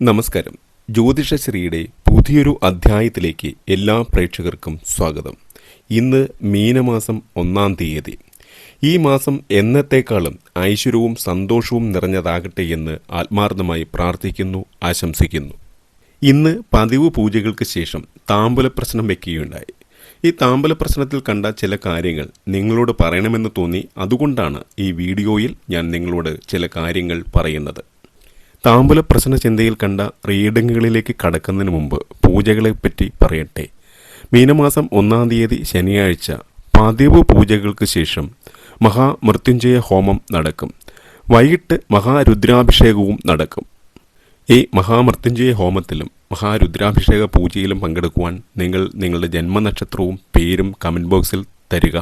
നമസ്കാരം. ജ്യോതിഷശ്രീയുടെ പുതിയൊരു അധ്യായത്തിലേക്ക് എല്ലാ പ്രേക്ഷകർക്കും സ്വാഗതം. ഇന്ന് മീനമാസം ഒന്നാം തീയതി. ഈ മാസം എന്നത്തേക്കാളും ഐശ്വര്യവും സന്തോഷവും നിറഞ്ഞതാകട്ടെ എന്ന് ആത്മാർത്ഥമായി പ്രാർത്ഥിക്കുന്നു ആശംസിക്കുന്നു. ഇന്ന് പതിവ് പൂജകൾക്ക് ശേഷം താമ്പല പ്രശ്നം വെക്കുകയുണ്ടായി. ഈ താമ്പല പ്രശ്നത്തിൽ കണ്ട ചില കാര്യങ്ങൾ നിങ്ങളോട് പറയണമെന്ന് തോന്നി അതുകൊണ്ടാണ് ഈ വീഡിയോയിൽ ഞാൻ നിങ്ങളോട് ചില കാര്യങ്ങൾ പറയുന്നത്. താമ്പല പ്രശ്ന ചിന്തയിൽ കണ്ട റീഡിങ്ങുകളിലേക്ക് കടക്കുന്നതിന് മുമ്പ് പൂജകളെപ്പറ്റി പറയട്ടെ. മീനമാസം ഒന്നാം തീയതി ശനിയാഴ്ച പതിവ് പൂജകൾക്ക് ശേഷം മഹാമൃത്യുഞ്ജയ ഹോമം നടക്കും. വൈകിട്ട് മഹാരുദ്രാഭിഷേകവും നടക്കും. ഈ മഹാമൃത്യുഞ്ജയ ഹോമത്തിലും മഹാരുദ്രാഭിഷേക പൂജയിലും പങ്കെടുക്കുവാൻ നിങ്ങൾ നിങ്ങളുടെ ജന്മനക്ഷത്രവും പേരും കമന്റ് ബോക്സിൽ തരിക.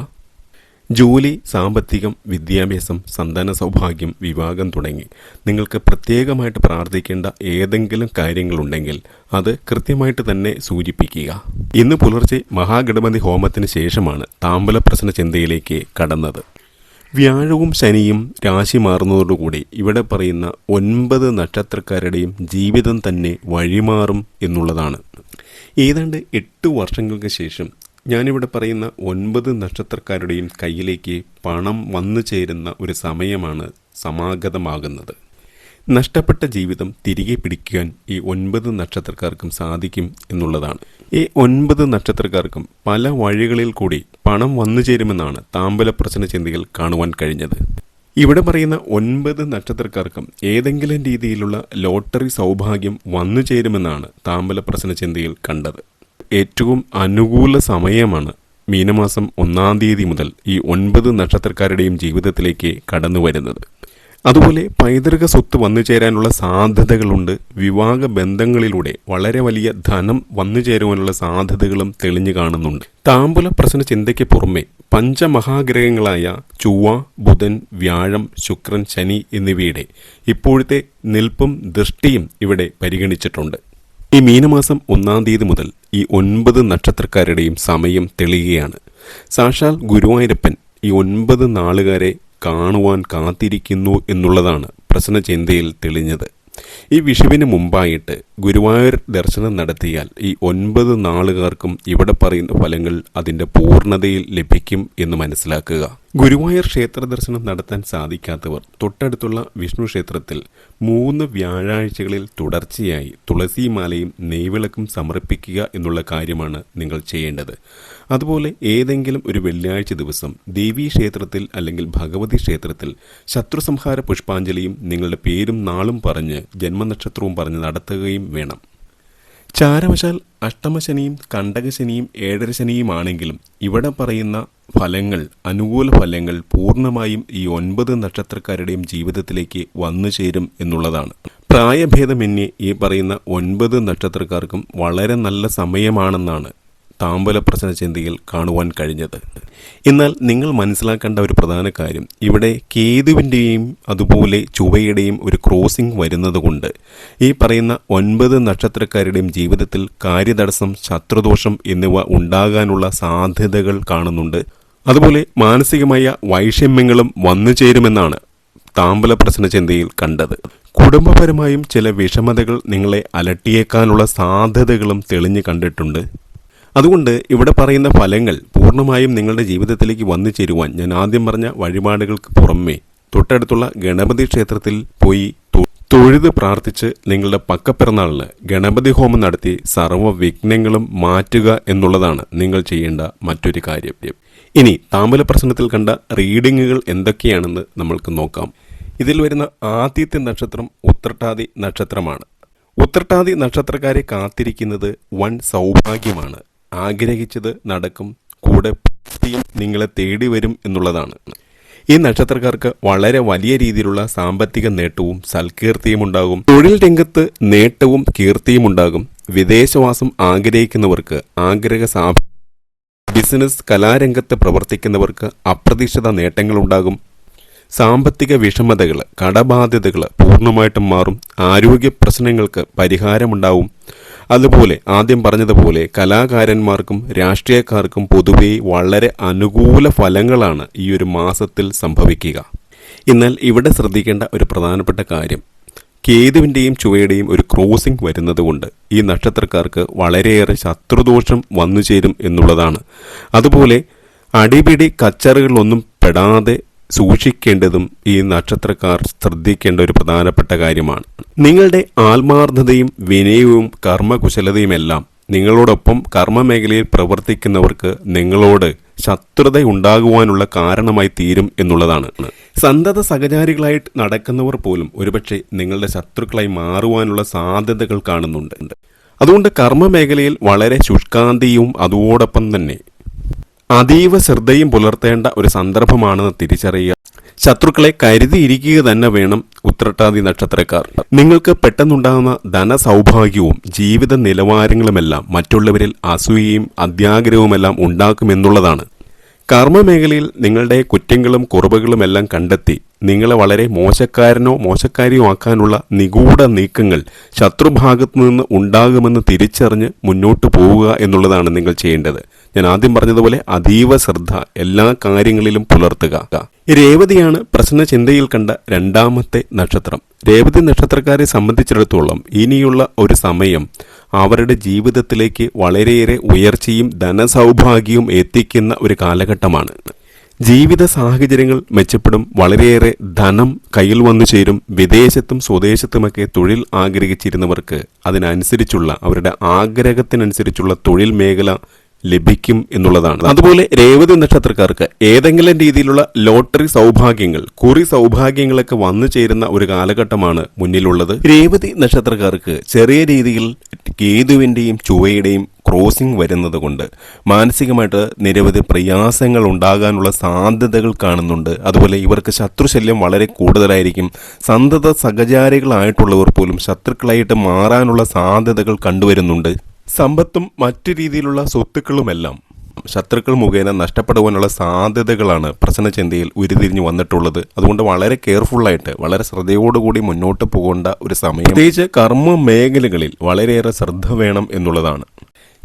ജോലി സാമ്പത്തികം വിദ്യാഭ്യാസം സന്താന സൗഭാഗ്യം വിവാഹം തുടങ്ങി. നിങ്ങൾക്ക് പ്രത്യേകമായിട്ട് പ്രാർത്ഥിക്കേണ്ട ഏതെങ്കിലും കാര്യങ്ങളുണ്ടെങ്കിൽ അത് കൃത്യമായിട്ട് തന്നെ സൂചിപ്പിക്കുക. ഇന്ന് പുലർച്ചെ മഹാഗണപതി ഹോമത്തിന് ശേഷമാണ് താമ്പല പ്രശ്ന ചിന്തയിലേക്ക് കടന്നത്. വ്യാഴവും ശനിയും രാശി മാറുന്നതോടുകൂടി ഇവിടെ പറയുന്ന ഒൻപത് നക്ഷത്രക്കാരുടെയും ജീവിതം തന്നെ വഴിമാറും എന്നുള്ളതാണ്. ഏതാണ്ട് എട്ട് വർഷങ്ങൾക്ക് ശേഷം ഞാനിവിടെ പറയുന്ന ഒൻപത് നക്ഷത്രക്കാരുടെയും കയ്യിലേക്ക് പണം വന്നു ചേരുന്ന ഒരു സമയമാണ് സമാഗതമാകുന്നത്. നഷ്ടപ്പെട്ട ജീവിതം തിരികെ പിടിക്കാൻ ഈ ഒൻപത് നക്ഷത്രക്കാർക്കും സാധിക്കും എന്നുള്ളതാണ്. ഈ ഒൻപത് നക്ഷത്രക്കാർക്കും പല വഴികളിൽ കൂടി പണം വന്നു ചേരുമെന്നാണ് താമ്പല പ്രശ്ന ചിന്തകൾ കാണുവാൻ കഴിഞ്ഞത്. ഇവിടെ പറയുന്ന ഒൻപത് നക്ഷത്രക്കാർക്കും ഏതെങ്കിലും രീതിയിലുള്ള ലോട്ടറി സൗഭാഗ്യം വന്നു ചേരുമെന്നാണ് താമ്പല പ്രശ്ന ചിന്തയിൽ കണ്ടത്. ഏറ്റവും അനുകൂല സമയമാണ് മീനമാസം ഒന്നാം തീയതി മുതൽ ഈ ഒൻപത് നക്ഷത്രക്കാരുടെയും ജീവിതത്തിലേക്ക് കടന്നു വരുന്നത്. അതുപോലെ പൈതൃക സ്വത്ത് വന്നു ചേരാനുള്ള സാധ്യതകളുണ്ട്. വിവാഹ ബന്ധങ്ങളിലൂടെ വളരെ വലിയ ധനം വന്നു ചേരുവാനുള്ള സാധ്യതകളും തെളിഞ്ഞു കാണുന്നുണ്ട്. താമ്പുല പ്രശ്ന ചിന്തയ്ക്ക് പുറമെ പഞ്ചമഹാഗ്രഹങ്ങളായ ചൊവ്വ ബുധൻ വ്യാഴം ശുക്രൻ ശനി എന്നിവയുടെ ഇപ്പോഴത്തെ നിൽപ്പും ദൃഷ്ടിയും ഇവിടെ പരിഗണിച്ചിട്ടുണ്ട്. ഈ മീനമാസം ഒന്നാം തീയതി മുതൽ ഈ ഒൻപത് നക്ഷത്രക്കാരുടെയും സമയം തെളിയുകയാണ്. സാക്ഷാൽ ഗുരുവായൂരപ്പൻ ഈ ഒൻപത് നാളുകാരെ കാണുവാൻ കാത്തിരിക്കുന്നു എന്നുള്ളതാണ് പ്രശ്നചിന്തയിൽ തെളിഞ്ഞത്. ഈ വിഷുവിന് മുമ്പായിട്ട് ഗുരുവായൂർ ദർശനം നടത്തിയാൽ ഈ ഒൻപത് നാളുകാർക്കും ഇവിടെ പറയുന്ന ഫലങ്ങൾ അതിന്റെ പൂർണതയിൽ ലഭിക്കും എന്ന് മനസ്സിലാക്കുക. ഗുരുവായൂർ ക്ഷേത്ര ദർശനം നടത്താൻ സാധിക്കാത്തവർ തൊട്ടടുത്തുള്ള വിഷ്ണു ക്ഷേത്രത്തിൽ മൂന്ന് വ്യാഴാഴ്ചകളിൽ തുടർച്ചയായി തുളസിമാലയും നെയ്വിളക്കും സമർപ്പിക്കുക എന്നുള്ള കാര്യമാണ് നിങ്ങൾ ചെയ്യേണ്ടത്. അതുപോലെ ഏതെങ്കിലും ഒരു വെള്ളിയാഴ്ച ദിവസം ദേവീ ക്ഷേത്രത്തിൽ അല്ലെങ്കിൽ ഭഗവതി ക്ഷേത്രത്തിൽ ശത്രുസംഹാര പുഷ്പാഞ്ജലിയും നിങ്ങളുടെ പേരും നാളും പറഞ്ഞ് ജന്മനക്ഷത്രവും പറഞ്ഞ് നടത്തുകയും വേണം. ചാരവശാൽ അഷ്ടമശനിയും കണ്ടകശനിയും ഏഴരശനിയുമാണെങ്കിലും ഇവിടെ പറയുന്ന ഫലങ്ങൾ അനുകൂല ഫലങ്ങൾ പൂർണമായും ഈ ഒൻപത് നക്ഷത്രക്കാരുടെയും ജീവിതത്തിലേക്ക് വന്നു ചേരും എന്നുള്ളതാണ്. പ്രായഭേദമന്യേ ഈ പറയുന്ന ഒൻപത് നക്ഷത്രക്കാർക്കും വളരെ നല്ല സമയമാണെന്നാണ് താമ്പല പ്രശ്ന ചിന്തയിൽ കാണുവാൻ കഴിഞ്ഞത്. എന്നാൽ നിങ്ങൾ മനസ്സിലാക്കേണ്ട ഒരു പ്രധാന കാര്യം ഇവിടെ കേതുവിന്റെയും അതുപോലെ ചുവയുടെയും ഒരു ക്രോസിംഗ് വരുന്നതുകൊണ്ട് ഈ പറയുന്ന ഒൻപത് നക്ഷത്രക്കാരുടെയും ജീവിതത്തിൽ കാര്യതടസ്സം ശത്രുദോഷം എന്നിവ ഉണ്ടാകാനുള്ള സാധ്യതകൾ കാണുന്നുണ്ട്. അതുപോലെ മാനസികമായ വൈഷമ്യങ്ങളും വന്നു ചേരുമെന്നാണ് താമ്പല പ്രശ്ന ചിന്തയിൽ കണ്ടത്. കുടുംബപരമായും ചില വിഷമതകൾ നിങ്ങളെ അലട്ടിയേക്കാനുള്ള സാധ്യതകളും തെളിഞ്ഞു കണ്ടിട്ടുണ്ട്. അതുകൊണ്ട് ഇവിടെ പറയുന്ന ഫലങ്ങൾ പൂർണമായും നിങ്ങളുടെ ജീവിതത്തിലേക്ക് വന്നു ചേരുവാൻ ഞാൻ ആദ്യം പറഞ്ഞ വഴിപാടുകൾക്ക് പുറമേ തൊട്ടടുത്തുള്ള ഗണപതി ക്ഷേത്രത്തിൽ പോയി തൊഴുത് പ്രാർത്ഥിച്ച് നിങ്ങളുടെ പക്കപ്പിറന്നാളിന് ഗണപതി ഹോമം നടത്തി സർവ വിഘ്നങ്ങളും മാറ്റുക എന്നുള്ളതാണ് നിങ്ങൾ ചെയ്യേണ്ട മറ്റൊരു കാര്യം. ഇനി താമ്പല പ്രശ്നത്തിൽ കണ്ട റീഡിങ്ങുകൾ എന്തൊക്കെയാണെന്ന് നമ്മൾക്ക് നോക്കാം. ഇതിൽ വരുന്ന ആദ്യത്തെ നക്ഷത്രം ഉത്രട്ടാതി നക്ഷത്രമാണ്. ഉത്രട്ടാതി നക്ഷത്രക്കാരെ കാത്തിരിക്കുന്നത് വൻ സൗഭാഗ്യമാണ്. ആഗ്രഹിച്ചത് നടക്കും. കൂടെ നിങ്ങളെ തേടി വരും എന്നുള്ളതാണ്. ഈ നക്ഷത്രക്കാർക്ക് വളരെ വലിയ രീതിയിലുള്ള സാമ്പത്തിക നേട്ടവും സൽകീർത്തിയും ഉണ്ടാകും. തൊഴിൽ രംഗത്ത് നേട്ടവും കീർത്തിയും ഉണ്ടാകും. വിദേശവാസം ആഗ്രഹിക്കുന്നവർക്ക് ആഗ്രഹ സാ ബിസിനസ് കലാരംഗത്ത് പ്രവർത്തിക്കുന്നവർക്ക് അപ്രതീക്ഷിത നേട്ടങ്ങൾ ഉണ്ടാകും. സാമ്പത്തിക വിഷമതകൾ കടബാധ്യതകൾ പൂർണമായിട്ടും മാറും. ആരോഗ്യ പ്രശ്നങ്ങൾക്ക് പരിഹാരമുണ്ടാവും. അതുപോലെ ആദ്യം പറഞ്ഞതുപോലെ കലാകാരന്മാർക്കും രാഷ്ട്രീയക്കാർക്കും പൊതുവെ വളരെ അനുകൂല ഫലങ്ങളാണ് ഈ ഒരു മാസത്തിൽ സംഭവിക്കുക. എന്നാൽ ഇവിടെ ശ്രദ്ധിക്കേണ്ട ഒരു പ്രധാനപ്പെട്ട കാര്യം കേതുവിന്റെയും ചുവയുടെയും ഒരു ക്രോസിംഗ് വരുന്നതുകൊണ്ട് ഈ നക്ഷത്രക്കാർക്ക് വളരെയേറെ ശത്രുദോഷം വന്നു ചേരും എന്നുള്ളതാണ്. അതുപോലെ അടിപിടി കച്ചറുകളൊന്നും പെടാതെ സൂക്ഷിക്കേണ്ടതും ഈ നക്ഷത്രക്കാർ ശ്രദ്ധിക്കേണ്ട ഒരു പ്രധാനപ്പെട്ട കാര്യമാണ്. നിങ്ങളുടെ ആത്മാർത്ഥതയും വിനയവും കർമ്മകുശലതയുമെല്ലാം നിങ്ങളോടൊപ്പം കർമ്മമേഖലയിൽ പ്രവർത്തിക്കുന്നവർക്ക് നിങ്ങളോട് ശത്രുത ഉണ്ടാകുവാനുള്ള കാരണമായി തീരും എന്നുള്ളതാണ്. സന്തത സഹചാരികളായിട്ട് നടക്കുന്നവർ പോലും ഒരുപക്ഷെ നിങ്ങളുടെ ശത്രുക്കളായി മാറുവാനുള്ള സാധ്യതകൾ കാണുന്നുണ്ട്. അതുകൊണ്ട് കർമ്മമേഖലയിൽ വളരെ ശുഷ്കാന്തിയും അതോടൊപ്പം തന്നെ അതീവ ശ്രദ്ധയും പുലർത്തേണ്ട ഒരു സന്ദർഭമാണെന്ന് തിരിച്ചറിയുക ശത്രുക്കളെ കരുതിയിരിക്കുക തന്നെ വേണം ഉത്രട്ടാതി നക്ഷത്രക്കാർ. നിങ്ങൾക്ക് പെട്ടെന്നുണ്ടാകുന്ന ധനസൗഭാഗ്യവും ജീവിത നിലവാരങ്ങളുമെല്ലാം മറ്റുള്ളവരിൽ അസൂയയും അത്യാഗ്രഹവുമെല്ലാം ഉണ്ടാക്കുമെന്നുള്ളതാണ് കർമ്മമേഖലയിൽ നിങ്ങളുടെ കുറ്റങ്ങളും കുറവുകളും എല്ലാം കണ്ടെത്തി നിങ്ങളെ വളരെ മോശക്കാരനോ മോശക്കാരിയോ ആക്കാനുള്ള നിഗൂഢ നീക്കങ്ങൾ ശത്രുഭാഗത്തു നിന്ന് ഉണ്ടാകുമെന്ന് തിരിച്ചറിഞ്ഞ് മുന്നോട്ട് പോവുക എന്നുള്ളതാണ് നിങ്ങൾ ചെയ്യേണ്ടത്. ഞാൻ ആദ്യം പറഞ്ഞതുപോലെ അതീവ ശ്രദ്ധ എല്ലാ കാര്യങ്ങളിലും പുലർത്തുക. രേവതിയാണ് പ്രശ്നചിന്തയിൽ കണ്ട രണ്ടാമത്തെ നക്ഷത്രം. രേവതി നക്ഷത്രക്കാരെ സംബന്ധിച്ചിടത്തോളം ഇനിയുള്ള ഒരു സമയം അവരുടെ ജീവിതത്തിലേക്ക് വളരെയേറെ ഉയർച്ചയും ധനസൗഭാഗ്യവും എത്തിക്കുന്ന ഒരു കാലഘട്ടമാണ്. ജീവിത സാഹചര്യങ്ങൾ മെച്ചപ്പെടും വളരെയേറെ ധനം കയ്യിൽ വന്നു ചേരും വിദേശത്തും സ്വദേശത്തുമൊക്കെ തൊഴിൽ ആഗ്രഹിച്ചിരുന്നവർക്ക് അതിനനുസരിച്ചുള്ള അവരുടെ ആഗ്രഹത്തിനനുസരിച്ചുള്ള തൊഴിൽ മേഖല ലഭിക്കും എന്നുള്ളതാണ്. അതുപോലെ രേവതി നക്ഷത്രക്കാർക്ക് ഏതെങ്കിലും രീതിയിലുള്ള ലോട്ടറി സൗഭാഗ്യങ്ങൾ കുറി സൗഭാഗ്യങ്ങളൊക്കെ വന്നു ചേരുന്ന ഒരു കാലഘട്ടമാണ് മുന്നിലുള്ളത്. രേവതി നക്ഷത്രക്കാർക്ക് ചെറിയ രീതിയിൽ കേതുവിന്റെയും ചുവയുടെയും ക്രോസിംഗ് വരുന്നത് കൊണ്ട് മാനസികമായിട്ട് നിരവധി പ്രയാസങ്ങൾ ഉണ്ടാകാനുള്ള സാധ്യതകൾ കാണുന്നുണ്ട്. അതുപോലെ ഇവർക്ക് ശത്രുശല്യം വളരെ കൂടുതലായിരിക്കും. സന്തത സഹചാരികളായിട്ടുള്ളവർ പോലും ശത്രുക്കളായിട്ട് മാറാനുള്ള സാധ്യതകൾ കണ്ടുവരുന്നുണ്ട്. സമ്പത്തും മറ്റു രീതിയിലുള്ള സ്വത്തുക്കളുമെല്ലാം ശത്രുക്കൾ മുഖേന നഷ്ടപ്പെടുവാനുള്ള സാധ്യതകളാണ് പ്രശ്നചിന്തയിൽ ഉരുതിരിഞ്ഞു വന്നിട്ടുള്ളത്. അതുകൊണ്ട് വളരെ കെയർഫുള്ളായിട്ട് വളരെ ശ്രദ്ധയോടുകൂടി മുന്നോട്ട് പോകേണ്ട ഒരു സമയം. പ്രത്യേകിച്ച് കർമ്മ മേഖലകളിൽ വളരെയേറെ ശ്രദ്ധ വേണം എന്നുള്ളതാണ്.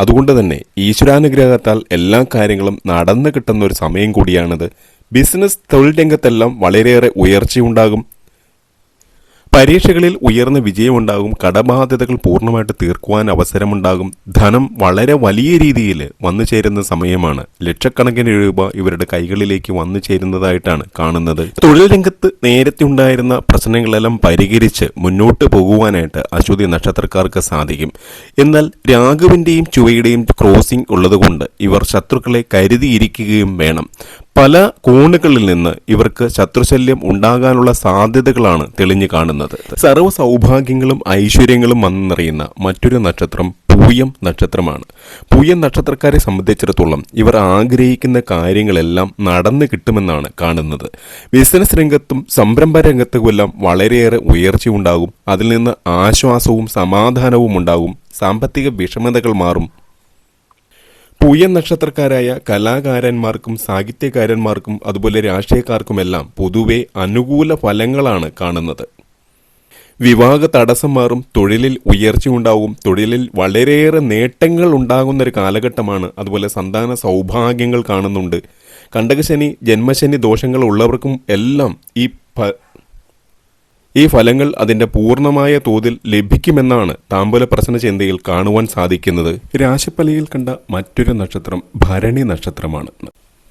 അതുകൊണ്ട് തന്നെ ഈശ്വരാനുഗ്രഹത്താൽ എല്ലാ കാര്യങ്ങളും നടന്നു കിട്ടുന്ന ഒരു സമയം കൂടിയാണിത്. ബിസിനസ് തൊഴിൽ രംഗത്തെല്ലാം വളരെയേറെ ഉയർച്ചയുണ്ടാകും. പരീക്ഷകളിൽ ഉയർന്ന വിജയമുണ്ടാകും കടബാധ്യതകൾ പൂർണമായിട്ട് തീർക്കുവാൻ അവസരമുണ്ടാകും. ധനം വളരെ വലിയ രീതിയിൽ വന്നു ചേരുന്ന സമയമാണ്. ലക്ഷക്കണക്കിന് രൂപ ഇവരുടെ കൈകളിലേക്ക് വന്നു ചേരുന്നതായിട്ടാണ് കാണുന്നത്. തൊഴിൽ രംഗത്ത് നേരത്തെ ഉണ്ടായിരുന്ന പ്രശ്നങ്ങളെല്ലാം പരിഹരിച്ച് മുന്നോട്ട് പോകുവാനായിട്ട് അശ്വതി നക്ഷത്രക്കാർക്ക് സാധിക്കും. എന്നാൽ രാഘുവിന്റെയും ചുവയുടെയും ക്രോസിംഗ് ഉള്ളതുകൊണ്ട് ഇവർ ശത്രുക്കളെ കരുതിയിരിക്കുകയും വേണം. പല കോണുകളിൽ നിന്ന് ഇവർക്ക് ശത്രുശല്യം ഉണ്ടാകാനുള്ള സാധ്യതകളാണ് തെളിഞ്ഞു കാണുന്നത്. സർവ സൗഭാഗ്യങ്ങളും ഐശ്വര്യങ്ങളും വന്നു നിറയുന്ന മറ്റൊരു നക്ഷത്രം പൂയം നക്ഷത്രമാണ്. പൂയം നക്ഷത്രക്കാരെ സംബന്ധിച്ചിടത്തോളം ഇവർ ആഗ്രഹിക്കുന്ന കാര്യങ്ങളെല്ലാം നടന്നു കിട്ടുമെന്നാണ് കാണുന്നത്. ബിസിനസ് രംഗത്തും സംരംഭ രംഗത്തുമെല്ലാം വളരെയേറെ ഉയർച്ചയുണ്ടാകും അതിൽ നിന്ന് ആശ്വാസവും സമാധാനവും ഉണ്ടാകും. സാമ്പത്തിക വിഷമതകൾ മാറും. പൂയം നക്ഷത്രക്കാരായ കലാകാരന്മാർക്കും സാഹിത്യകാരന്മാർക്കും അതുപോലെ രാഷ്ട്രീയക്കാർക്കുമെല്ലാം പൊതുവെ അനുകൂല ഫലങ്ങളാണ് കാണുന്നത്. വിവാഹ തടസ്സം മാറും തൊഴിലിൽ ഉയർച്ചയുണ്ടാവും. തൊഴിലിൽ വളരെയേറെ നേട്ടങ്ങൾ ഉണ്ടാകുന്ന ഒരു കാലഘട്ടമാണ് അതുപോലെ സന്താന സൗഭാഗ്യങ്ങൾ കാണുന്നുണ്ട്. കണ്ടകശനി ജന്മശനി ദോഷങ്ങൾ ഉള്ളവർക്കും എല്ലാം ഈ ഈ ഫലങ്ങൾ അതിന്റെ പൂർണമായ തോതിൽ ലഭിക്കുമെന്നാണ് താമ്പൂല പ്രശ്ന ചിന്തയിൽ കാണുവാൻ സാധിക്കുന്നത്. രാശിപ്പലയിൽ കണ്ട മറ്റൊരു നക്ഷത്രം ഭരണി നക്ഷത്രമാണ്.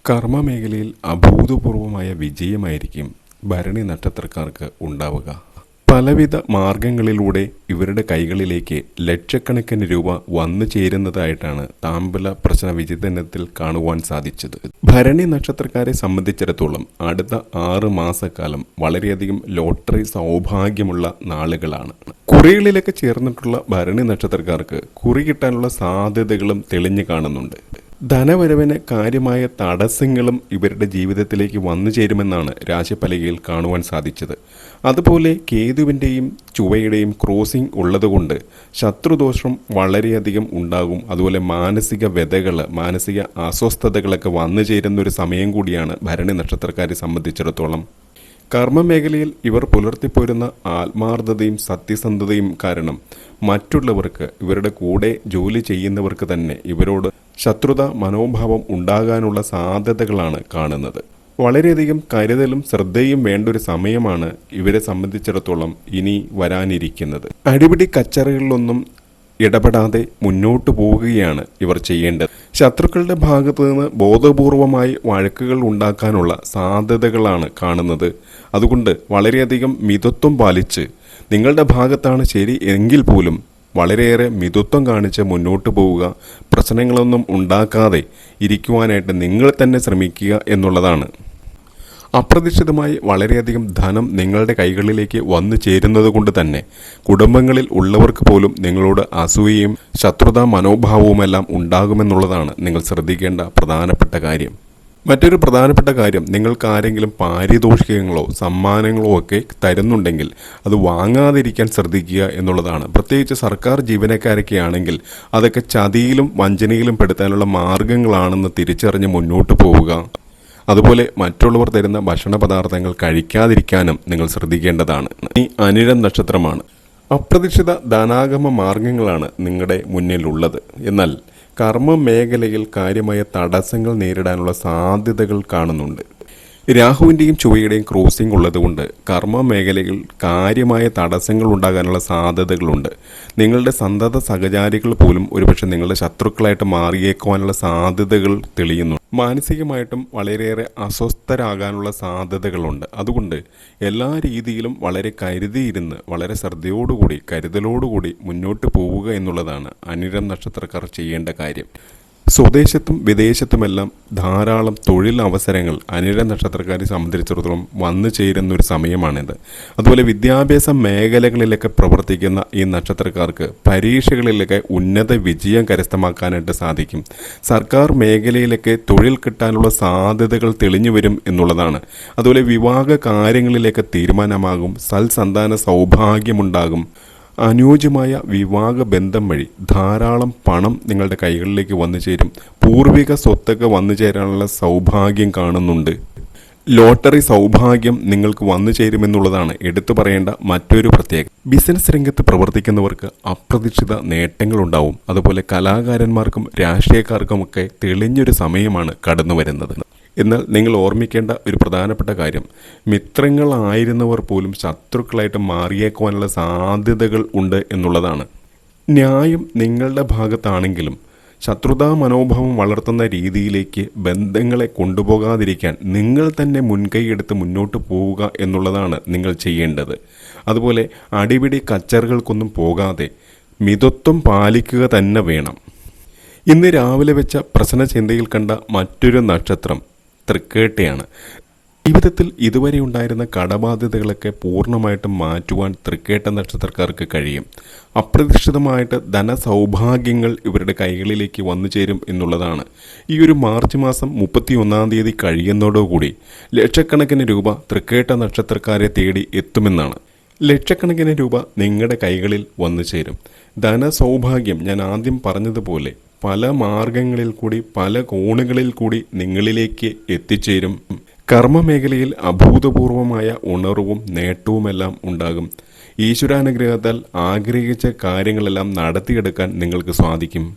കർമ്മ മേഖലയിൽ അഭൂതപൂർവമായ വിജയമായിരിക്കും ഭരണി നക്ഷത്രക്കാർക്ക് ഉണ്ടാവുക. പലവിധ മാർഗങ്ങളിലൂടെ ഇവരുടെ കൈകളിലേക്ക് ലക്ഷക്കണക്കിന് രൂപ വന്നു ചേരുന്നതായിട്ടാണ് താമ്പല പ്രശ്ന വിചിന്തനത്തിൽ കാണുവാൻ സാധിച്ചത്. ഭരണി നക്ഷത്രക്കാരെ സംബന്ധിച്ചിടത്തോളം അടുത്ത ആറ് മാസക്കാലം വളരെയധികം ലോട്ടറി സൗഭാഗ്യമുള്ള നാളുകളാണ്. കുറികളിലൊക്കെ ചേർന്നിട്ടുള്ള ഭരണി നക്ഷത്രക്കാർക്ക് കുറി കിട്ടാനുള്ള സാധ്യതകളും തെളിഞ്ഞു കാണുന്നുണ്ട്. ധനവരവിന് കാര്യമായ തടസ്സങ്ങളും ഇവരുടെ ജീവിതത്തിലേക്ക് വന്നു ചേരുമെന്നാണ് രാശിപ്പലകയിൽ കാണുവാൻ സാധിച്ചത്. അതുപോലെ കേതുവിന്റെയും ചുവയുടെയും ക്രോസിംഗ് ഉള്ളതുകൊണ്ട് ശത്രുദോഷം വളരെയധികം ഉണ്ടാകും. അതുപോലെ മാനസിക വ്യതകൾ മാനസിക അസ്വസ്ഥതകളൊക്കെ വന്നു ചേരുന്ന ഒരു സമയം കൂടിയാണ് ഭരണി നക്ഷത്രക്കാരെ സംബന്ധിച്ചിടത്തോളം. കർമ്മമേഖലയിൽ ഇവർ പുലർത്തിപ്പോരുന്ന ആത്മാർത്ഥതയും സത്യസന്ധതയും കാരണം മറ്റുള്ളവർക്ക് ഇവരുടെ കൂടെ ജോലി ചെയ്യുന്നവർക്ക് തന്നെ ഇവരോട് ശത്രുത മനോഭാവം ഉണ്ടാകാനുള്ള സാധ്യതകളാണ് കാണുന്നത്. വളരെയധികം കരുതലും ശ്രദ്ധയും വേണ്ട ഒരു സമയമാണ് ഇവരെ സംബന്ധിച്ചിടത്തോളം ഇനി വരാനിരിക്കുന്നത്. അടിപിടി കച്ചറകളിലൊന്നും ഇടപെടാതെ മുന്നോട്ട് പോവുകയാണ് ഇവർ ചെയ്യേണ്ടത്. ശത്രുക്കളുടെ ഭാഗത്തു നിന്ന് ബോധപൂർവമായി വഴക്കുകൾ ഉണ്ടാക്കാനുള്ള സാധ്യതകളാണ് കാണുന്നത്. അതുകൊണ്ട് വളരെയധികം മിതത്വം പാലിച്ച് നിങ്ങളുടെ ഭാഗത്താണ് ശരി എങ്കിൽ പോലും വളരെയേറെ മിതത്വം കാണിച്ച് മുന്നോട്ട് പോവുക. പ്രശ്നങ്ങളൊന്നും ഉണ്ടാക്കാതെ ഇരിക്കുവാനായിട്ട് നിങ്ങൾ തന്നെ ശ്രമിക്കുക എന്നുള്ളതാണ്. അപ്രതീക്ഷിതമായി വളരെയധികം ധനം നിങ്ങളുടെ കൈകളിലേക്ക് വന്നു ചേരുന്നത് കൊണ്ട് തന്നെ കുടുംബങ്ങളിൽ ഉള്ളവർക്ക് പോലും നിങ്ങളോട് അസൂയയും ശത്രുതാ മനോഭാവവുമെല്ലാം ഉണ്ടാകുമെന്നുള്ളതാണ് നിങ്ങൾ ശ്രദ്ധിക്കേണ്ട പ്രധാനപ്പെട്ട കാര്യം. മറ്റൊരു പ്രധാനപ്പെട്ട കാര്യം നിങ്ങൾക്ക് ആരെങ്കിലും പാരിതോഷികങ്ങളോ സമ്മാനങ്ങളോ ഒക്കെ തരുന്നുണ്ടെങ്കിൽ അത് വാങ്ങാതിരിക്കാൻ ശ്രദ്ധിക്കുക എന്നുള്ളതാണ്. പ്രത്യേകിച്ച് സർക്കാർ ജീവനക്കാരൊക്കെ ആണെങ്കിൽ അതൊക്കെ ചതിയിലും വഞ്ചനയിലും പെടുത്താനുള്ള മാർഗങ്ങളാണെന്ന് തിരിച്ചറിഞ്ഞ് മുന്നോട്ട് പോവുക. അതുപോലെ മറ്റുള്ളവർ തരുന്ന ഭക്ഷണ പദാർത്ഥങ്ങൾ കഴിക്കാതിരിക്കാനും നിങ്ങൾ ശ്രദ്ധിക്കേണ്ടതാണ്. ഈ അനിഴം നക്ഷത്രമാണ്. അപ്രതീക്ഷിത ധനാഗമ മാർഗങ്ങളാണ് നിങ്ങളുടെ മുന്നിലുള്ളത്. എന്നാൽ കർമ്മ മേഖലയിൽ കാര്യമായ തടസ്സങ്ങൾ നേരിടാനുള്ള സാധ്യതകൾ കാണുന്നുണ്ട്. രാഹുവിന്റെയും ചൊവ്വയുടെയും ക്രോസിംഗ് ഉള്ളതുകൊണ്ട് കർമ്മ മേഖലയിൽ കാര്യമായ തടസ്സങ്ങൾ ഉണ്ടാകാനുള്ള സാധ്യതകളുണ്ട്. നിങ്ങളുടെ സന്തത സഹചാരികൾ പോലും ഒരുപക്ഷെ നിങ്ങളുടെ ശത്രുക്കളായിട്ട് മാറിയേക്കുവാനുള്ള സാധ്യതകൾ തെളിയുന്നു. മാനസികമായിട്ടും വളരെയേറെ അസ്വസ്ഥരാകാനുള്ള സാധ്യതകളുണ്ട്. അതുകൊണ്ട് എല്ലാ രീതിയിലും വളരെ കരുതിയിരുന്ന് വളരെ ശ്രദ്ധയോടുകൂടി കരുതലോടുകൂടി മുന്നോട്ട് പോവുക എന്നുള്ളതാണ് അനിരം നക്ഷത്രക്കാർ ചെയ്യേണ്ട കാര്യം. സ്വദേശത്തും വിദേശത്തുമെല്ലാം ധാരാളം തൊഴിൽ അവസരങ്ങൾ അനിഴ നക്ഷത്രക്കാരെ സംബന്ധിച്ചിടത്തോളം വന്നു ചേരുന്ന ഒരു സമയമാണിത്. അതുപോലെ വിദ്യാഭ്യാസ മേഖലകളിലൊക്കെ പ്രവർത്തിക്കുന്ന ഈ നക്ഷത്രക്കാർക്ക് പരീക്ഷകളിലൊക്കെ ഉന്നത വിജയം കരസ്ഥമാക്കാനായിട്ട് സാധിക്കും. സർക്കാർ മേഖലയിലൊക്കെ തൊഴിൽ കിട്ടാനുള്ള സാധ്യതകൾ തെളിഞ്ഞു വരും എന്നുള്ളതാണ്. അതുപോലെ വിവാഹ കാര്യങ്ങളിലേക്ക് തീരുമാനമാകും. സൽസന്താന സൗഭാഗ്യമുണ്ടാകും. അനുയോജ്യമായ വിവാഹ ബന്ധം വഴി ധാരാളം പണം നിങ്ങളുടെ കൈകളിലേക്ക് വന്നു ചേരും. പൂർവിക സ്വത്തൊക്കെ വന്നു ചേരാനുള്ള സൗഭാഗ്യം കാണുന്നുണ്ട്. ലോട്ടറി സൗഭാഗ്യം നിങ്ങൾക്ക് വന്നു ചേരുമെന്നുള്ളതാണ് എടുത്തു പറയേണ്ട മറ്റൊരു പ്രത്യേകത. ബിസിനസ് രംഗത്ത് പ്രവർത്തിക്കുന്നവർക്ക് അപ്രതീക്ഷിത നേട്ടങ്ങളുണ്ടാവും. അതുപോലെ കലാകാരന്മാർക്കും രാഷ്ട്രീയക്കാർക്കുമൊക്കെ തെളിഞ്ഞൊരു സമയമാണ് കടന്നു വരുന്നത് എന്നാൽ നിങ്ങൾ ഓർമ്മിക്കേണ്ട ഒരു പ്രധാനപ്പെട്ട കാര്യം. മിത്രങ്ങളായിരുന്നവർ പോലും ശത്രുക്കളായിട്ട് മാറിയേക്കുവാനുള്ള സാധ്യതകൾ ഉണ്ട് എന്നുള്ളതാണ്. ന്യായം നിങ്ങളുടെ ഭാഗത്താണെങ്കിലും ശത്രുതാ മനോഭാവം വളർത്തുന്ന രീതിയിലേക്ക് ബന്ധങ്ങളെ കൊണ്ടുപോകാതിരിക്കാൻ നിങ്ങൾ തന്നെ മുൻകൈയെടുത്ത് മുന്നോട്ട് പോവുക എന്നുള്ളതാണ് നിങ്ങൾ ചെയ്യേണ്ടത്. അതുപോലെ അടിപിടി കച്ചറുകൾക്കൊന്നും പോകാതെ മിതത്വം പാലിക്കുക തന്നെ വേണം. ഇന്ന് രാവിലെ വെച്ച പ്രശ്നചിന്തയിൽ കണ്ട മറ്റൊരു നക്ഷത്രം തൃക്കേട്ടയാണ്. ജീവിതത്തിൽ ഇതുവരെ ഉണ്ടായിരുന്ന കടബാധ്യതകളൊക്കെ പൂർണമായിട്ടും മാറ്റുവാൻ തൃക്കേട്ട നക്ഷത്രക്കാർക്ക് കഴിയും. അപ്രതീക്ഷിതമായിട്ട് ധനസൗഭാഗ്യങ്ങൾ ഇവരുടെ കൈകളിലേക്ക് വന്നു ചേരും എന്നുള്ളതാണ്. ഈ ഒരു മാർച്ച് മാസം മുപ്പത്തി ഒന്നാം തീയതി കഴിയുന്നതോടുകൂടി ലക്ഷക്കണക്കിന് രൂപ തൃക്കേട്ട നക്ഷത്രക്കാരെ തേടി എത്തുമെന്നാണ്. ലക്ഷക്കണക്കിന് രൂപ നിങ്ങളുടെ കൈകളിൽ വന്നു ചേരും. ധനസൗഭാഗ്യം ഞാൻ ആദ്യം പറഞ്ഞതുപോലെ പല മാർഗങ്ങളിൽ കൂടി പല കോണുകളിൽ കൂടി നിങ്ങളിലേക്ക് എത്തിച്ചേരും. കർമ്മമേഖലയിൽ അഭൂതപൂർവമായ ഉണർവും നേട്ടവുമെല്ലാം ഉണ്ടാകും. ഈശ്വരാനുഗ്രഹത്താൽ ആഗ്രഹിച്ച കാര്യങ്ങളെല്ലാം നടത്തിയെടുക്കാൻ നിങ്ങൾക്ക് സാധിക്കും.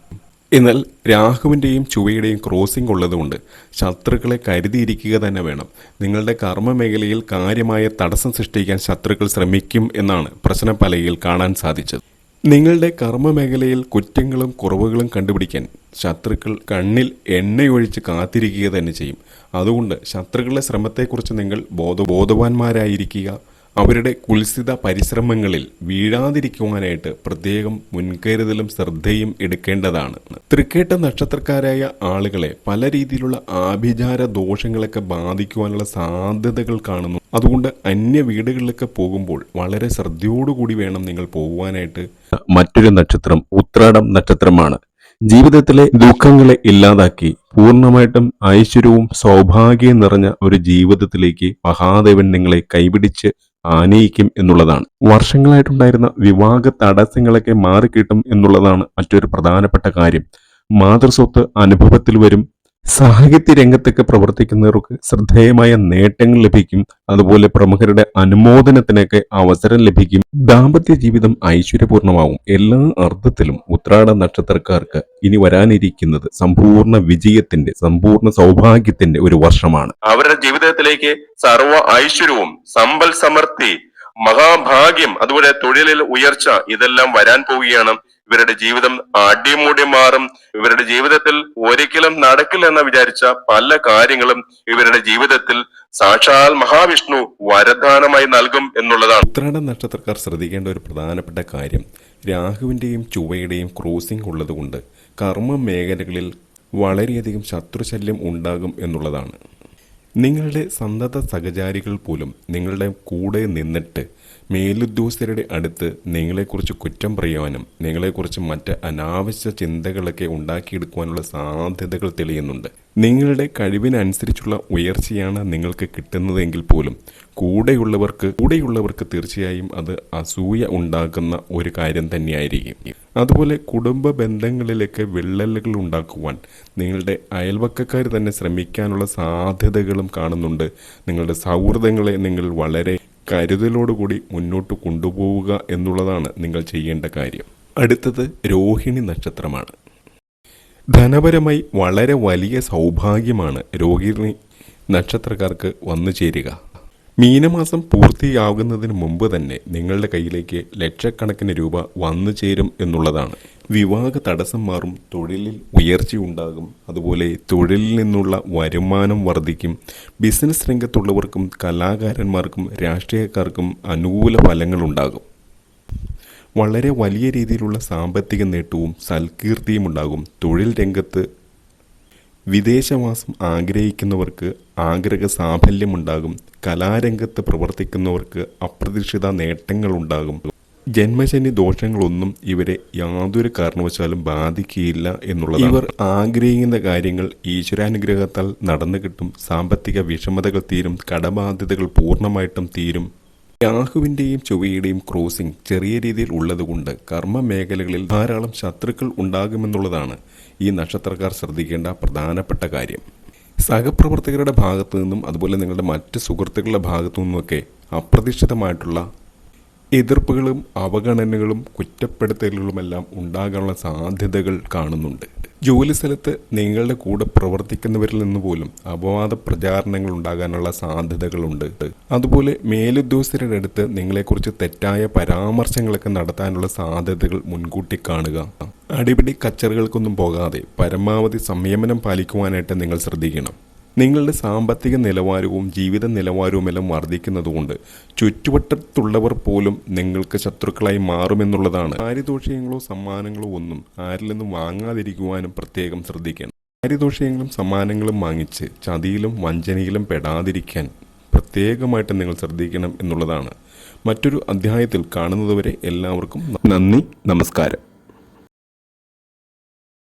എന്നാൽ രാഹുവിന്റെയും ചുവയുടെയും ക്രോസിംഗ് ഉള്ളതുകൊണ്ട് ശത്രുക്കളെ കരുതിയിരിക്കുക തന്നെ വേണം. നിങ്ങളുടെ കർമ്മമേഖലയിൽ കാര്യമായ തടസ്സം സൃഷ്ടിക്കാൻ ശത്രുക്കൾ ശ്രമിക്കും എന്നാണ് പ്രശ്നപ്പലയിൽ കാണാൻ സാധിച്ചത്. നിങ്ങളുടെ കർമ്മമേഖലയിൽ കുറ്റങ്ങളും കുറവുകളും കണ്ടുപിടിക്കാൻ ശത്രുക്കൾ കണ്ണിൽ എണ്ണയൊഴിച്ച് കാത്തിരിക്കുക തന്നെ ചെയ്യും. അതുകൊണ്ട് ശത്രുക്കളുടെ ശ്രമത്തെക്കുറിച്ച് നിങ്ങൾ ബോധ ബോധവാന്മാരായിരിക്കുക. അവരുടെ കുൽസിത പരിശ്രമങ്ങളിൽ വീഴാതിരിക്കുവാനായിട്ട് പ്രത്യേകം മുൻകരുതലും ശ്രദ്ധയും എടുക്കേണ്ടതാണ്. തൃക്കേട്ട നക്ഷത്രക്കാരായ ആളുകളെ പല രീതിയിലുള്ള ആഭിചാര ദോഷങ്ങളൊക്കെ ബാധിക്കുവാനുള്ള സാധ്യതകൾ കാണുന്നു. അതുകൊണ്ട് അന്യ വീടുകളിലൊക്കെ പോകുമ്പോൾ വളരെ ശ്രദ്ധയോടുകൂടി വേണം നിങ്ങൾ പോകുവാനായിട്ട്. മറ്റൊരു നക്ഷത്രം ഉത്രാടം നക്ഷത്രമാണ്. ജീവിതത്തിലെ ദുഃഖങ്ങളെ ഇല്ലാതാക്കി പൂർണമായിട്ടും ഐശ്വര്യവും സൗഭാഗ്യവും നിറഞ്ഞ ഒരു ജീവിതത്തിലേക്ക് മഹാദേവൻ നിങ്ങളെ കൈപിടിച്ച് ആനയിക്കും എന്നുള്ളതാണ്. വർഷങ്ങളായിട്ടുണ്ടായിരുന്ന വിവാഹ തടസ്സങ്ങളൊക്കെ മാറിക്കിട്ടും എന്നുള്ളതാണ് മറ്റൊരു പ്രധാനപ്പെട്ട കാര്യം. മാതൃസ്വത്ത് അനുഭവത്തിൽ വരും സാഹിത്യ രംഗത്തൊക്കെ പ്രവർത്തിക്കുന്നവർക്ക് ശ്രദ്ധേയമായ നേട്ടങ്ങൾ ലഭിക്കും. അതുപോലെ പ്രമുഖരുടെ അനുമോദനത്തിനൊക്കെ അവസരം ലഭിക്കും. ദാമ്പത്യ ജീവിതം ഐശ്വര്യപൂർണമാവും. എല്ലാ അർത്ഥത്തിലും ഉത്രാട നക്ഷത്രക്കാർക്ക് ഇനി വരാനിരിക്കുന്നത് സമ്പൂർണ വിജയത്തിന്റെ സമ്പൂർണ സൗഭാഗ്യത്തിന്റെ ഒരു വർഷമാണ്. അവരുടെ ജീവിതത്തിലേക്ക് സർവ ഐശ്വര്യവും സമ്പൽ സമൃദ്ധി മഹാഭാഗ്യം അതുപോലെ തൊഴിലിൽ ഉയർച്ച ഇതെല്ലാം വരാൻ പോവുകയാണ്. ഇവരുടെ ജീവിതം അടിമുടി മാറും. ഇവരുടെ ജീവിതത്തിൽ ഒരിക്കലും നടക്കില്ല എന്ന് വിചാരിച്ച പല കാര്യങ്ങളും ഇവരുടെ ജീവിതത്തിൽ സാക്ഷാൽ മഹാവിഷ്ണു വരദാനമായി നൽകും എന്നുള്ളതാണ്. ഉത്രാട നക്ഷത്രക്കാർ ശ്രദ്ധിക്കേണ്ട ഒരു പ്രധാനപ്പെട്ട കാര്യം രാഹുവിന്റെയും ചുവയുടെയും ക്രോസിംഗ് ഉള്ളതുകൊണ്ട് കർമ്മ മേഖലകളിൽ വളരെയധികം ശത്രുശല്യം ഉണ്ടാകും എന്നുള്ളതാണ്. നിങ്ങളുടെ സന്തത സഹചാരികൾ പോലും നിങ്ങളുടെ കൂടെ നിന്നിട്ട് മേലുദ്യോഗസ്ഥരുടെ അടുത്ത് നിങ്ങളെക്കുറിച്ച് കുറ്റം പറയുവാനും നിങ്ങളെക്കുറിച്ച് മറ്റ് അനാവശ്യ ചിന്തകളൊക്കെ ഉണ്ടാക്കിയെടുക്കുവാനുള്ള സാധ്യതകൾ തെളിയുന്നുണ്ട്. നിങ്ങളുടെ കഴിവിനനുസരിച്ചുള്ള ഉയർച്ചയാണ് നിങ്ങൾക്ക് കിട്ടുന്നതെങ്കിൽ പോലും കൂടെയുള്ളവർക്ക് കൂടെയുള്ളവർക്ക് തീർച്ചയായും അത് അസൂയ ഉണ്ടാക്കുന്ന ഒരു കാര്യം തന്നെയായിരിക്കും. അതുപോലെ കുടുംബ ബന്ധങ്ങളിലൊക്കെ വിള്ളലുകൾ ഉണ്ടാക്കുവാൻ നിങ്ങളുടെ അയൽവക്കക്കാർ തന്നെ ശ്രമിക്കാനുള്ള സാധ്യതകളും കാണുന്നുണ്ട്. നിങ്ങളുടെ സൗഹൃദങ്ങളെ നിങ്ങൾ വളരെ കരുതലോടുകൂടി മുന്നോട്ട് കൊണ്ടുപോവുക എന്നുള്ളതാണ് നിങ്ങൾ ചെയ്യേണ്ട കാര്യം. അടുത്തത് രോഹിണി നക്ഷത്രമാണ്. ധനപരമായി വളരെ വലിയ സൗഭാഗ്യമാണ് രോഹിണി നക്ഷത്രക്കാർക്ക് വന്നു ചേരുക. മീനമാസം പൂർത്തിയാകുന്നതിന് മുമ്പ് തന്നെ നിങ്ങളുടെ കയ്യിലേക്ക് ലക്ഷക്കണക്കിന് രൂപ വന്നു ചേരും എന്നുള്ളതാണ്. വിവാഹ തടസ്സം മാറും തൊഴിലിൽ ഉയർച്ചയുണ്ടാകും അതുപോലെ തൊഴിലിൽ നിന്നുള്ള വരുമാനം വർദ്ധിക്കും. ബിസിനസ് രംഗത്തുള്ളവർക്കും കലാകാരന്മാർക്കും രാഷ്ട്രീയക്കാർക്കും അനുകൂല ഫലങ്ങളുണ്ടാകും വളരെ വലിയ രീതിയിലുള്ള സാമ്പത്തിക നേട്ടവും സൽകീർത്തിയും ഉണ്ടാകും. തൊഴിൽ രംഗത്ത് വിദേശവാസം ആഗ്രഹിക്കുന്നവർക്ക് ആഗ്രഹ സാഫല്യമുണ്ടാകും കലാരംഗത്ത് പ്രവർത്തിക്കുന്നവർക്ക് അപ്രതീക്ഷിത നേട്ടങ്ങളുണ്ടാകും. ജന്മശനി ദോഷങ്ങളൊന്നും ഇവരെ യാതൊരു കാരണവശാലും ബാധിക്കുകയില്ല എന്നുള്ളത് ഇവർ ആഗ്രഹിക്കുന്ന കാര്യങ്ങൾ ഈശ്വരാനുഗ്രഹത്താൽ നടന്നു കിട്ടും. സാമ്പത്തിക വിഷമതകൾ തീരും. കടബാധ്യതകൾ പൂർണമായിട്ടും തീരും. രാഹുവിന്റെയും ചൊവ്വയുടെയും ക്രോസിംഗ് ചെറിയ രീതിയിൽ ഉള്ളതുകൊണ്ട് കർമ്മ മേഖലകളിൽ ധാരാളം ശത്രുക്കൾ ഉണ്ടാകുമെന്നുള്ളതാണ് ഈ നക്ഷത്രക്കാർ ശ്രദ്ധിക്കേണ്ട പ്രധാനപ്പെട്ട കാര്യം. സഹപ്രവർത്തകരുടെ ഭാഗത്തു നിന്നും അതുപോലെ നിങ്ങളുടെ മറ്റ് സുഹൃത്തുക്കളുടെ ഭാഗത്തു നിന്നുമൊക്കെ അപ്രതീക്ഷിതമായിട്ടുള്ള എതിർപ്പുകളും അവഗണനകളും കുറ്റപ്പെടുത്തലുകളുമെല്ലാം ഉണ്ടാകാനുള്ള സാധ്യതകൾ കാണുന്നുണ്ട്. ജോലി സ്ഥലത്ത് നിങ്ങളുടെ കൂടെ പ്രവർത്തിക്കുന്നവരിൽ നിന്ന് പോലും അപവാദ പ്രചാരണങ്ങൾ ഉണ്ടാകാനുള്ള സാധ്യതകളുണ്ട്. അതുപോലെ മേലുദ്യോഗസ്ഥരുടെ അടുത്ത് നിങ്ങളെക്കുറിച്ച് തെറ്റായ പരാമർശങ്ങളൊക്കെ നടത്താനുള്ള സാധ്യതകൾ മുൻകൂട്ടി കാണുക. അടിപിടി കച്ചറുകൾക്കൊന്നും പോകാതെ പരമാവധി സംയമനം പാലിക്കുവാനായിട്ട് നിങ്ങൾ ശ്രദ്ധിക്കണം. നിങ്ങളുടെ സാമ്പത്തിക നിലവാരവും ജീവിത നിലവാരവുമെല്ലാം വർദ്ധിക്കുന്നതുകൊണ്ട് ചുറ്റുവട്ടത്തുള്ളവർ പോലും നിങ്ങൾക്ക് ശത്രുക്കളായി മാറുമെന്നുള്ളതാണ്. പാരിതോഷികങ്ങളോ സമ്മാനങ്ങളോ ഒന്നും ആരിൽ നിന്നും വാങ്ങാതിരിക്കുവാനും പ്രത്യേകം ശ്രദ്ധിക്കണം. പാരിതോഷികങ്ങളും സമ്മാനങ്ങളും വാങ്ങിച്ച് ചതിയിലും വഞ്ചനയിലും പെടാതിരിക്കാൻ പ്രത്യേകമായിട്ട് നിങ്ങൾ ശ്രദ്ധിക്കണം എന്നുള്ളതാണ്. മറ്റൊരു അധ്യായത്തിൽ കാണുന്നതുവരെ എല്ലാവർക്കും നന്ദി നമസ്കാരം.